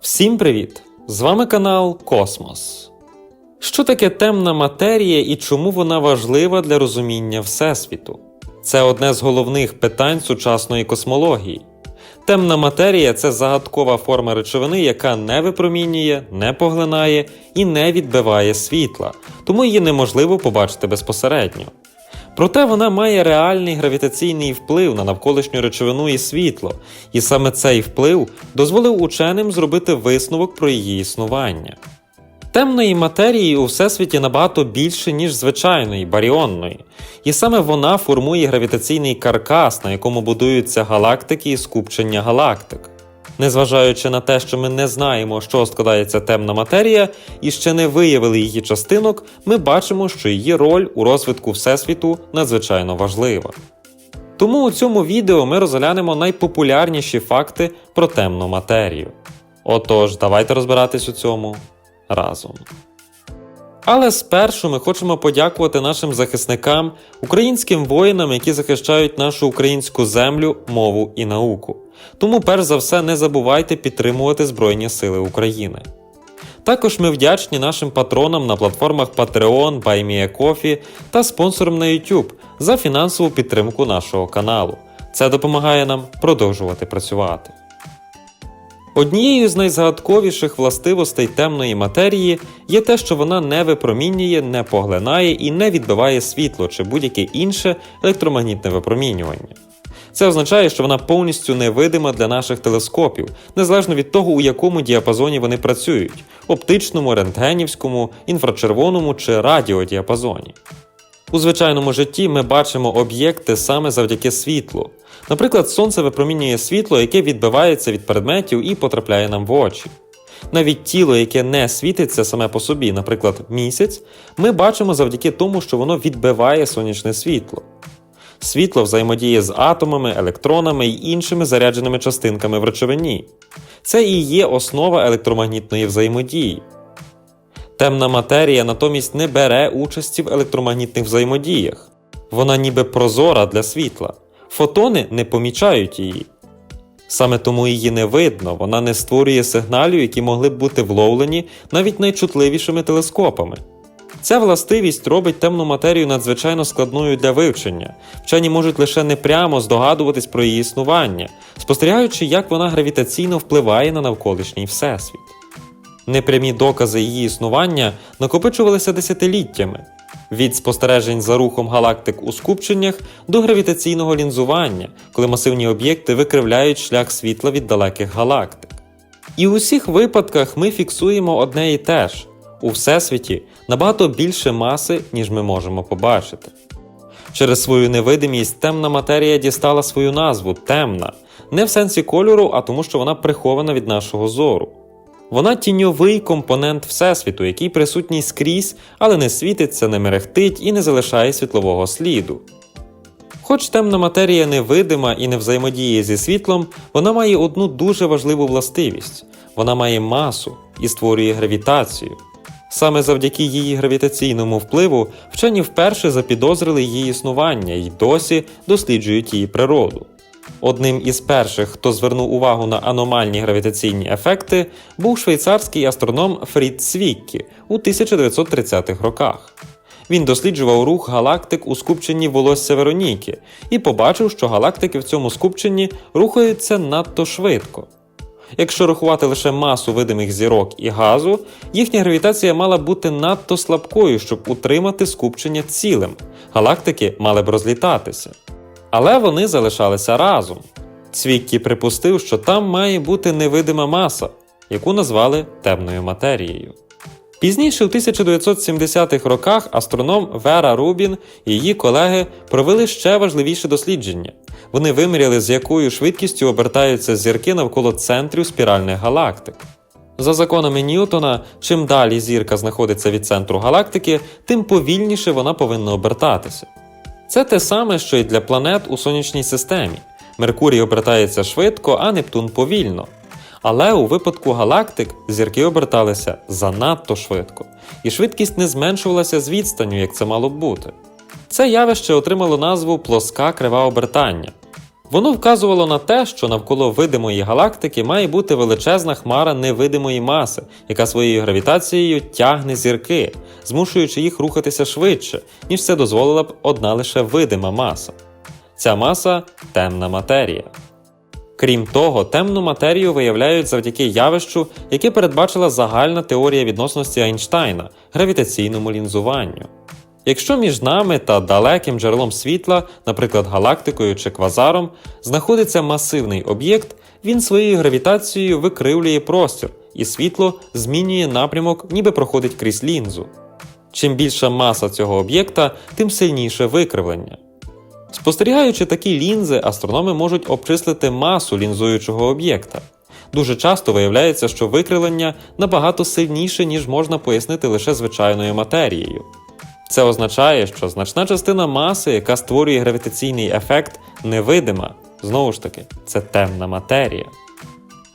Всім привіт! З вами канал Космос. Що таке темна матерія і чому вона важлива для розуміння Всесвіту? Це одне з головних питань сучасної космології. Темна матерія це загадкова форма речовини, яка не випромінює, не поглинає і не відбиває світла, тому її неможливо побачити безпосередньо. Проте вона має реальний гравітаційний вплив на навколишню речовину і світло, і саме цей вплив дозволив ученим зробити висновок про її існування. Темної матерії у всесвіті набагато більше, ніж звичайної баріонної, і саме вона формує гравітаційний каркас, на якому будуються галактики і скупчення галактик. Незважаючи на те, що ми не знаємо, що складається темна матерія, і ще не виявили її частинок, ми бачимо, що її роль у розвитку Всесвіту надзвичайно важлива. Тому у цьому відео ми розглянемо найпопулярніші факти про темну матерію. Отож, давайте розбиратись у цьому разом. Але спершу ми хочемо подякувати нашим захисникам, українським воїнам, які захищають нашу українську землю, мову і науку. Тому, перш за все, не забувайте підтримувати Збройні Сили України. Також ми вдячні нашим патронам на платформах Patreon, BuyMeACoffee та спонсорам на YouTube за фінансову підтримку нашого каналу. Це допомагає нам продовжувати працювати. Однією з найзагадковіших властивостей темної матерії є те, що вона не випромінює, не поглинає і не відбиває світло чи будь-яке інше електромагнітне випромінювання. Це означає, що вона повністю невидима для наших телескопів, незалежно від того, у якому діапазоні вони працюють оптичному, рентгенівському, інфрачервоному чи радіодіапазоні. У звичайному житті ми бачимо об'єкти саме завдяки світлу. Наприклад, сонце випромінює світло, яке відбивається від предметів і потрапляє нам в очі. Навіть тіло, яке не світиться саме по собі, наприклад, місяць, ми бачимо завдяки тому, що воно відбиває сонячне світло. Світло взаємодіє з атомами, електронами і іншими зарядженими частинками в речовині. Це і є основа електромагнітної взаємодії. Темна матерія натомість не бере участі в електромагнітних взаємодіях. Вона ніби прозора для світла. Фотони не помічають її. Саме тому її не видно, вона не створює сигналів, які могли б бути вловлені навіть найчутливішими телескопами. Ця властивість робить темну матерію надзвичайно складною для вивчення. Вчені можуть лише непрямо здогадуватись про її існування, спостерігаючи, як вона гравітаційно впливає на навколишній всесвіт. Непрямі докази її існування накопичувалися десятиліттями від спостережень за рухом галактик у скупченнях до гравітаційного лінзування, коли масивні об'єкти викривляють шлях світла від далеких галактик. І у всіх випадках ми фіксуємо одне і те ж у всесвіті набагато більше маси, ніж ми можемо побачити. Через свою невидимість темна матерія дістала свою назву темна, не в сенсі кольору, а тому, що вона прихована від нашого зору. Вона тіньовий компонент Всесвіту, який присутній скрізь, але не світиться, не мерехтить і не залишає світлового сліду. Хоч темна матерія невидима і не взаємодіє зі світлом, вона має одну дуже важливу властивість вона має масу і створює гравітацію. Саме завдяки її гравітаційному впливу вчені вперше запідозрили її існування і досі досліджують її природу. Одним із перших, хто звернув увагу на аномальні гравітаційні ефекти, був швейцарський астроном Фрід Цвіккі у 1930-х роках. Він досліджував рух галактик у скупченні волосся Вероніки і побачив, що галактики в цьому скупченні рухаються надто швидко. Якщо рахувати лише масу видимих зірок і газу, їхня гравітація мала бути надто слабкою, щоб утримати скупчення цілим. Галактики мали б розлітатися. Але вони залишалися разом. Цвіккі припустив, що там має бути невидима маса, яку назвали темною матерією. Пізніше, у 1970-х роках, астроном Вера Рубін і її колеги провели ще важливіше дослідження. Вони виміряли, з якою швидкістю обертаються зірки навколо центрів спіральних галактик. За законами Ньютона, чим далі зірка знаходиться від центру галактики, тим повільніше вона повинна обертатися. Це те саме, що й для планет у сонячній системі. Меркурій обертається швидко, а Нептун повільно. Але у випадку галактик зірки оберталися занадто швидко, і швидкість не зменшувалася з відстанню, як це мало б бути. Це явище отримало назву плоска крива обертання. Воно вказувало на те, що навколо видимої галактики має бути величезна хмара невидимої маси, яка своєю гравітацією тягне зірки, змушуючи їх рухатися швидше, ніж це дозволила б одна лише видима маса. Ця маса темна матерія. Крім того, темну матерію виявляють завдяки явищу, яке передбачила загальна теорія відносності Айнштайна гравітаційному лінзуванню. Якщо між нами та далеким джерелом світла, наприклад, галактикою чи квазаром, знаходиться масивний об'єкт, він своєю гравітацією викривлює простір, і світло змінює напрямок, ніби проходить крізь лінзу. Чим більша маса цього об'єкта, тим сильніше викривлення. Спостерігаючи такі лінзи, астрономи можуть обчислити масу лінзуючого об'єкта. Дуже часто виявляється, що викривлення набагато сильніше, ніж можна пояснити лише звичайною матерією. Це означає, що значна частина маси, яка створює гравітаційний ефект, невидима. Знову ж таки, це темна матерія.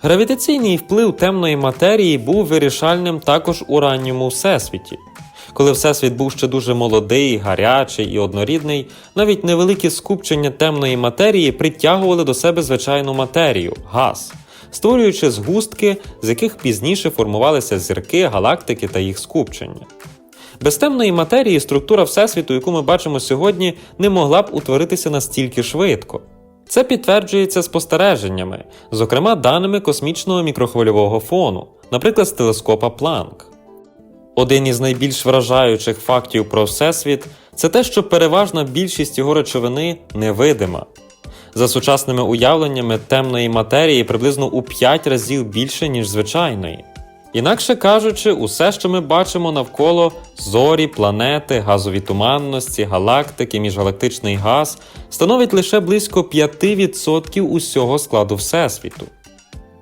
Гравітаційний вплив темної матерії був вирішальним також у ранньому всесвіті. Коли всесвіт був ще дуже молодий, гарячий і однорідний, навіть невеликі скупчення темної матерії притягували до себе звичайну матерію газ, створюючи згустки, з яких пізніше формувалися зірки, галактики та їх скупчення. Без темної матерії структура Всесвіту, яку ми бачимо сьогодні, не могла б утворитися настільки швидко. Це підтверджується спостереженнями, зокрема даними космічного мікрохвильового фону, наприклад, з телескопа Планк. Один із найбільш вражаючих фактів про Всесвіт це те, що переважна більшість його речовини невидима. За сучасними уявленнями темної матерії приблизно у 5 разів більше, ніж звичайної. Інакше кажучи, усе, що ми бачимо навколо зорі, планети, газові туманності, галактики, міжгалактичний газ, становить лише близько 5% усього складу Всесвіту.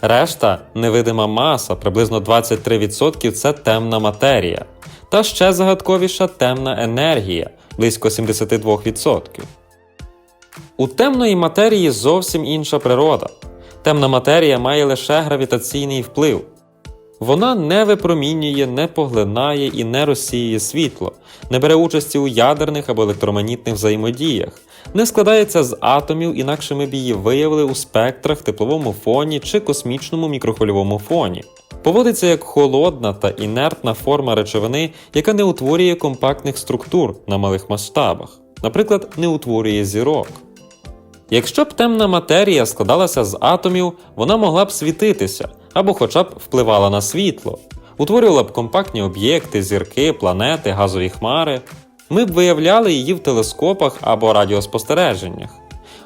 Решта невидима маса, приблизно 23% це темна матерія, та ще загадковіша темна енергія близько 72%. У темної матерії зовсім інша природа. Темна матерія має лише гравітаційний вплив. Вона не випромінює, не поглинає і не розсіює світло, не бере участі у ядерних або електромагнітних взаємодіях, не складається з атомів, інакше ми б її виявили у спектрах, тепловому фоні чи космічному мікрохвильовому фоні. Поводиться як холодна та інертна форма речовини, яка не утворює компактних структур на малих масштабах, наприклад, не утворює зірок. Якщо б темна матерія складалася з атомів, вона могла б світитися або хоча б впливала на світло, утворювала б компактні об'єкти, зірки, планети, газові хмари. Ми б виявляли її в телескопах або радіоспостереженнях.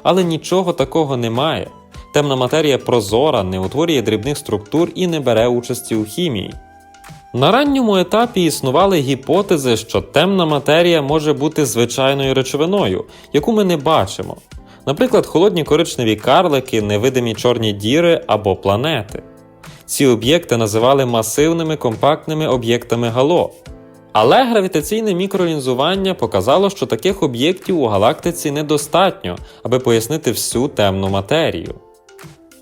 Але нічого такого немає. Темна матерія прозора, не утворює дрібних структур і не бере участі у хімії. На ранньому етапі існували гіпотези, що темна матерія може бути звичайною речовиною, яку ми не бачимо, наприклад, холодні коричневі карлики, невидимі чорні діри або планети. Ці об'єкти називали масивними компактними об'єктами Гало. Але гравітаційне мікролінзування показало, що таких об'єктів у галактиці недостатньо, аби пояснити всю темну матерію.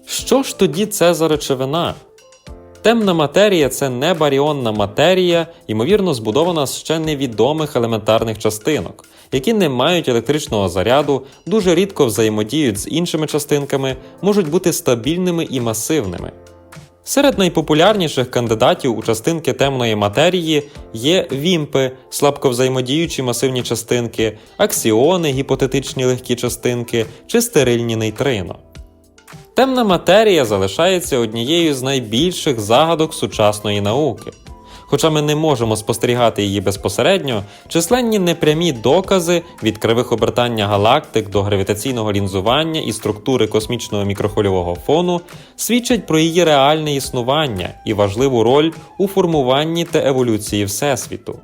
Що ж тоді це за речовина? Темна матерія це не баріонна матерія, ймовірно, збудована з ще невідомих елементарних частинок, які не мають електричного заряду, дуже рідко взаємодіють з іншими частинками, можуть бути стабільними і масивними. Серед найпопулярніших кандидатів у частинки темної матерії є вімпи, слабко взаємодіючі масивні частинки, аксіони, гіпотетичні легкі частинки чи стерильні нейтрино. Темна матерія залишається однією з найбільших загадок сучасної науки. Хоча ми не можемо спостерігати її безпосередньо, численні непрямі докази від кривих обертання галактик до гравітаційного лінзування і структури космічного мікрохвильового фону свідчать про її реальне існування і важливу роль у формуванні та еволюції Всесвіту.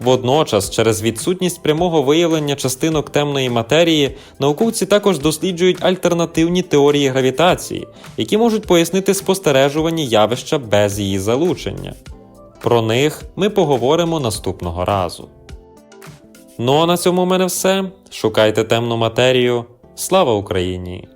Водночас, через відсутність прямого виявлення частинок темної матерії, науковці також досліджують альтернативні теорії гравітації, які можуть пояснити спостережувані явища без її залучення. Про них ми поговоримо наступного разу. Ну а на цьому в мене все. Шукайте темну матерію. Слава Україні!